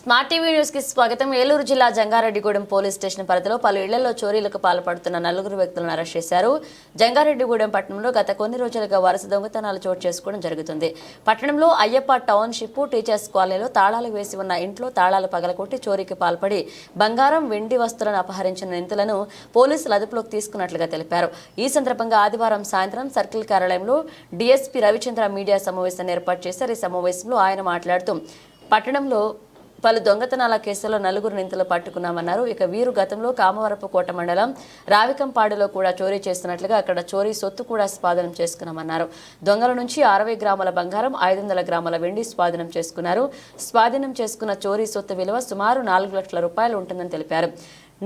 Smart TV న్యూస్కి స్వాగతం. ఏలూరు జిల్లా జంగారెడ్డిగూడెం పోలీస్ స్టేషన్ పరిధిలో పలు ఇళ్ళలో చోరీలకు పాల్పడుతున్న నలుగురు వ్యక్తులను అరెస్ట్ చేశారు. జంగారెడ్డిగూడెం పట్టణంలో గత కొన్ని రోజులుగా వరుస దొంగతనాలు చోటు చేసుకోవడం జరుగుతుంది. పట్టణంలో అయ్యప్ప టౌన్షిప్ టీచర్స్ కాలనీలో తాళాలు వేసి ఉన్న ఇంట్లో తాళాలు పగలకొట్టి చోరీకి పాల్పడి బంగారం వెండి వస్తువులను అపహరించిన నిందితులను పోలీసులు అదుపులోకి తీసుకున్నట్లుగా తెలిపారు. ఈ సందర్భంగా ఆదివారం సాయంత్రం సర్కిల్ కార్యాలయంలో డీఎస్పీ రవిచంద్ర మీడియా సమావేశాన్ని ఏర్పాటు చేశారు. ఈ సమావేశంలో ఆయన మాట్లాడుతూ పట్టణంలో పలు దొంగతనాల కేసులో నలుగురు నిందితులు పట్టుకున్నామన్నారు. ఇక వీరు గతంలో కామవరపు కోట మండలం రావికంపాడులో కూడా చోరీ చేస్తున్నట్లుగా అక్కడ చోరీ సొత్తు కూడా స్వాధీనం చేసుకున్నామన్నారు. దొంగల నుంచి అరవై గ్రాముల బంగారం ఐదు వందల గ్రాముల వెండి స్వాధీనం చేసుకున్నారు. స్వాధీనం చేసుకున్న చోరీ సొత్తు విలువ సుమారు నాలుగు లక్షల రూపాయలు ఉంటుందని తెలిపారు.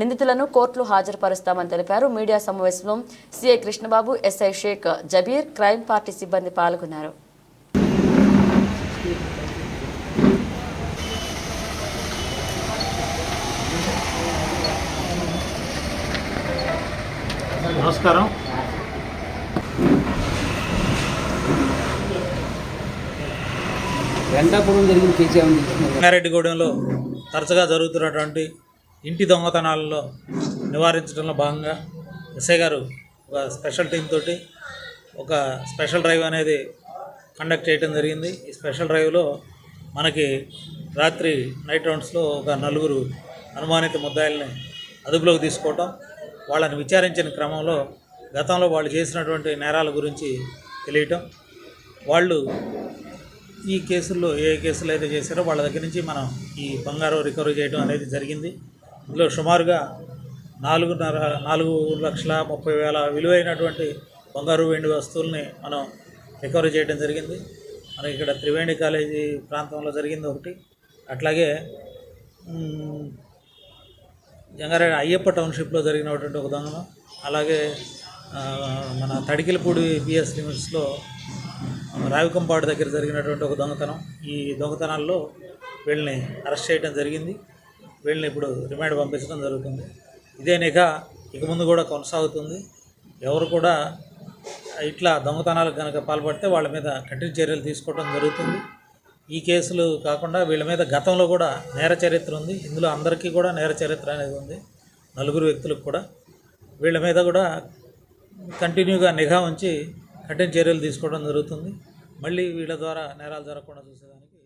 నిందితులను కోర్టులో హాజరుపరుస్తామని తెలిపారు. మీడియా సమావేశంలో CI Krishnababu SI Shaik Jabir crime party సిబ్బంది పాల్గొన్నారు. నమస్కారం. రంగారెడ్డిగూడెంలో తరచుగా జరుగుతున్నటువంటి ఇంటి దొంగతనాలలో నివారించడంలో భాగంగా ఎస్ఐ గారు ఒక స్పెషల్ టీం తోటి ఒక స్పెషల్ డ్రైవ్ అనేది కండక్ట్ చేయడం జరిగింది. ఈ స్పెషల్ డ్రైవ్లో మనకి రాత్రి నైట్ రౌండ్స్లో ఒక నలుగురు అనుమానిత ముద్దాయిల్ని అదుపులోకి తీసుకోవటం వాళ్ళని విచారించిన క్రమంలో గతంలో వాళ్ళు చేసినటువంటి నేరాల గురించి తెలియటం వాళ్ళు ఈ కేసుల్లో ఏ కేసులు అయితే చేశారో వాళ్ళ దగ్గర నుంచి మనం ఈ బంగారం రికవరీ చేయడం అనేది జరిగింది. ఇందులో సుమారుగా నాలుగున్నర నాలుగు లక్షల ముప్పై వేల విలువైనటువంటి బంగారు వెండి వస్తువుల్ని మనం రికవరీ చేయడం జరిగింది. మనకి ఇక్కడ త్రివేణి కాలేజీ ప్రాంతంలో జరిగింది ఒకటి. అట్లాగే జంగారెడ్డి అయ్యప్ప టౌన్షిప్లో జరిగినటువంటి ఒక దొంగనం అలాగే మన తడికిలపూడి పిఎస్ లిమిట్స్లో రావికంపాడు దగ్గర జరిగినటువంటి ఒక దొంగతనం. ఈ దొంగతనాల్లో వీళ్ళని అరెస్ట్ చేయడం జరిగింది. వీళ్ళని ఇప్పుడు రిమాండ్ పంపించడం జరుగుతుంది. ఇదే నిఘా ఇక ముందు కూడా కొనసాగుతుంది. ఎవరు కూడా ఇట్లా దొంగతనాలకు కనుక పాల్పడితే వాళ్ళ మీద కఠిన చర్యలు తీసుకోవడం జరుగుతుంది. ఈ కేసులు కాకుండా వీళ్ళ మీద గతంలో కూడా నేర చరిత్ర ఉంది. ఇందులో అందరికీ కూడా నేర చరిత్ర అనేది ఉంది. నలుగురు వ్యక్తులకు కూడా. వీళ్ళ మీద కూడా కంటిన్యూగా నిఘా ఉంచి కఠిన చర్యలు తీసుకోవడం జరుగుతుంది. మళ్ళీ వీళ్ళ ద్వారా నేరాలు జరగకుండా చూసేదానికి